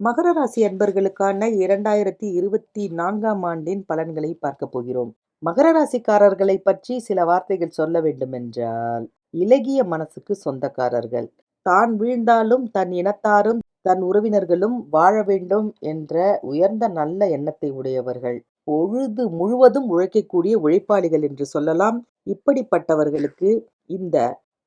மகர ராசி அன்பர்களுக்கான இரண்டாயிரத்தி இருபத்தி நான்காம் ஆண்டின் பலன்களை பார்க்க போகிறோம். மகர ராசிக்காரர்களை பற்றி சில வார்த்தைகள் சொல்ல வேண்டுமென்றால் இலகிய மனசுக்கு சொந்தக்காரர்கள். தான் வீழ்ந்தாலும் தன் இனத்தாரும் தன் உறவினர்களும் வாழ வேண்டும் என்ற உயர்ந்த நல்ல எண்ணத்தை உடையவர்கள். பொழுது முழுவதும் உழைக்கக்கூடிய உழைப்பாளிகள் என்று சொல்லலாம். இப்படிப்பட்டவர்களுக்கு இந்த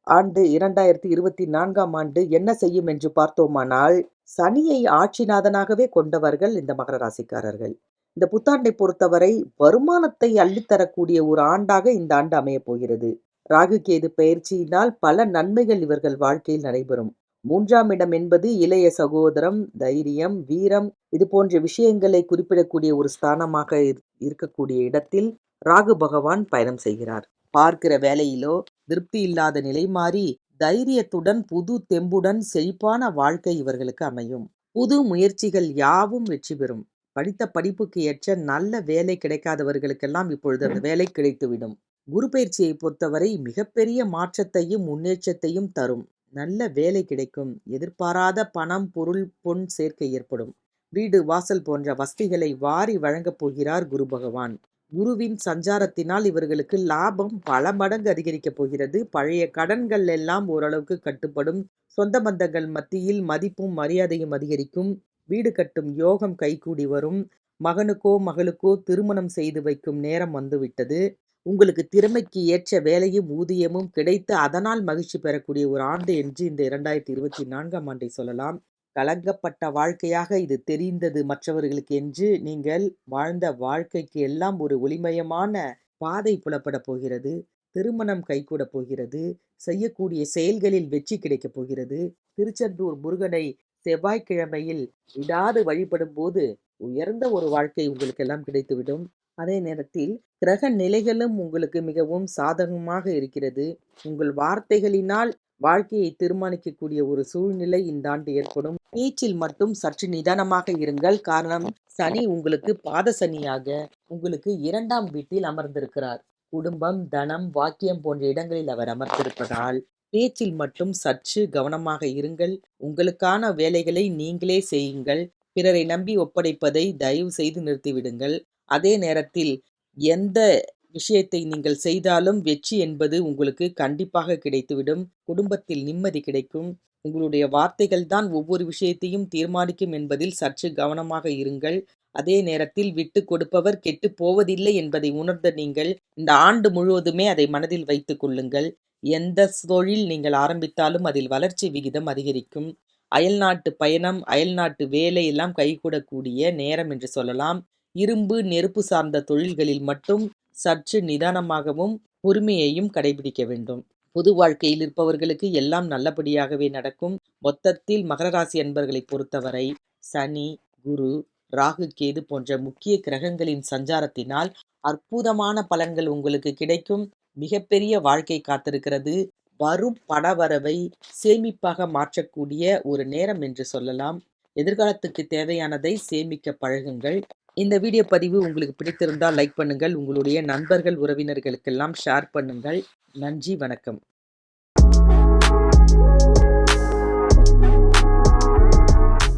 ஆண்டு இரண்டாயிரத்தி இருபத்தி நான்காம் ஆண்டு என்ன செய்யும் என்று பார்த்தோமானால் சனியை ஆட்சிநாதனாகவே கொண்டவர்கள் இந்த மகர ராசிக்காரர்கள். இந்த புத்தாண்டை பொறுத்தவரை வருமானத்தை அள்ளித்தரக்கூடிய ஒரு ஆண்டாக இந்த ஆண்டு அமையப் போகிறது. ராகு கேது பயிற்சியினால் பல நன்மைகள் இவர்கள் வாழ்க்கையில் நடைபெறும். மூன்றாம் இடம் என்பது இளைய சகோதரம் தைரியம் வீரம் இது போன்ற விஷயங்களை குறிப்பிடக்கூடிய ஒரு ஸ்தானமாக இருக்கக்கூடிய இடத்தில் ராகு பகவான் பயணம் செய்கிறார். பார்க்கிற வேலையிலோ திருப்தி இல்லாத நிலை மாறி தைரியத்துடன் புது தெம்புடன் செழிப்பான வாழ்க்கை இவர்களுக்கு அமையும். புது முயற்சிகள் யாவும் வெற்றி பெறும். படித்த படிப்புக்கு ஏற்ற நல்ல வேலை கிடைக்காதவர்களுக்கெல்லாம் இப்பொழுது அந்த வேலை கிடைத்துவிடும். குரு பயிற்சியை பொறுத்தவரை மிகப்பெரிய மாற்றத்தையும் முன்னேற்றத்தையும் தரும். நல்ல வேலை கிடைக்கும். எதிர்பாராத பணம் பொருள் பொன் சேர்க்கை ஏற்படும். வீடு வாசல் போன்ற வசதிகளை வாரி வழங்கப் போகிறார் குரு பகவான். குருவின் சஞ்சாரத்தினால் இவர்களுக்கு லாபம் பல மடங்கு அதிகரிக்கப் போகிறது. பழைய கடன்கள் எல்லாம் ஓரளவுக்கு கட்டுப்படும். சொந்த பந்தங்கள் மத்தியில் மதிப்பும் மரியாதையும் அதிகரிக்கும். வீடு கட்டும் யோகம் கைகூடி வரும். மகனுக்கோ மகளுக்கோ திருமணம் செய்து வைக்கும் நேரம் வந்துவிட்டது. உங்களுக்கு திறமைக்கு ஏற்ற வேலையும் ஊதியமும் கிடைத்து அதனால் மகிழ்ச்சி பெறக்கூடிய ஒரு ஆண்டு என்று இந்த இரண்டாயிரத்தி இருபத்தி நான்காம் ஆண்டை சொல்லலாம். கலங்கப்பட்ட வாழ்க்கையாக இது தெரிந்தது மற்றவர்களுக்கு என்று நீங்கள் வாழ்ந்த வாழ்க்கைக்கு எல்லாம் ஒரு ஒளிமயமான பாதை புலப்பட போகிறது. திருமணம் கைகூட போகிறது. செய்யக்கூடிய செயல்களில் வெற்றி கிடைக்கப் போகிறது. திருச்செந்தூர் முருகனை செவ்வாய்க்கிழமையில் விடாது வழிபடும் போது உயர்ந்த ஒரு வாழ்க்கை உங்களுக்கு எல்லாம் கிடைத்துவிடும். அதே நேரத்தில் கிரக நிலைகளும் உங்களுக்கு மிகவும் சாதகமாக இருக்கிறது. உங்கள் வார்த்தைகளினால் வாழ்க்கையை தீர்மானிக்கக்கூடிய ஒரு சூழ்நிலை இந்த ஆண்டு ஏற்படும். பேச்சில் மட்டும் சற்று நிதானமாக இருங்கள். காரணம் சனி உங்களுக்கு பாத சனியாக உங்களுக்கு இரண்டாம் வீட்டில் அமர்ந்திருக்கிறார். குடும்பம் தனம் வாக்கியம் போன்ற இடங்களில் அவர் அமர்ந்திருப்பதால் பேச்சில் மட்டும் சற்று கவனமாக இருங்கள். உங்களுக்கான வேலைகளை நீங்களே செய்யுங்கள். பிறரை நம்பி ஒப்படைப்பதை தயவு செய்து நிறுத்திவிடுங்கள். அதே நேரத்தில் எந்த விஷயத்தை நீங்கள் செய்தாலும் வெற்றி என்பது உங்களுக்கு கண்டிப்பாக கிடைத்துவிடும். குடும்பத்தில் நிம்மதி கிடைக்கும். உங்களுடைய வார்த்தைகள் தான் ஒவ்வொரு விஷயத்தையும் தீர்மானிக்கும் என்பதில் சற்று கவனமாக இருங்கள். அதே நேரத்தில் விட்டு கொடுப்பவர் கெட்டு போவதில்லை என்பதை உணர்ந்த நீங்கள் இந்த ஆண்டு முழுவதுமே அதை மனதில் வைத்துக் கொள்ளுங்கள். எந்த தொழில் நீங்கள் ஆரம்பித்தாலும் அதில் வளர்ச்சி விகிதம் அதிகரிக்கும். அயல்நாட்டு பயணம் அயல்நாட்டு வேலை எல்லாம் கைகூடக்கூடிய நேரம் என்று சொல்லலாம். இரும்பு நெருப்பு சார்ந்த தொழில்களில் மட்டும் சற்று நிதானமாகவும் பொறுமையையும் கடைபிடிக்க வேண்டும். பொது வாழ்க்கையில் இருப்பவர்களுக்கு எல்லாம் நல்லபடியாகவே நடக்கும். மொத்தத்தில் மகர ராசி அன்பர்களை பொறுத்தவரை சனி குரு ராகு கேது போன்ற முக்கிய கிரகங்களின் சஞ்சாரத்தினால் அற்புதமான பலன்கள் உங்களுக்கு கிடைக்கும். மிகப்பெரிய வாழ்க்கை காத்திருக்கிறது. வரும் பணவரவை சேமிப்பாக மாற்றக்கூடிய ஒரு நேரம் என்று சொல்லலாம். எதிர்காலத்துக்கு தேவையானதை சேமிக்க பழகுங்கள். இந்த வீடியோ பதிவு உங்களுக்கு பிடித்திருந்தால் லைக் பண்ணுங்கள். உங்களுடைய நண்பர்கள் உறவினர்களுக்கெல்லாம் ஷேர் பண்ணுங்கள். நன்றி வணக்கம்.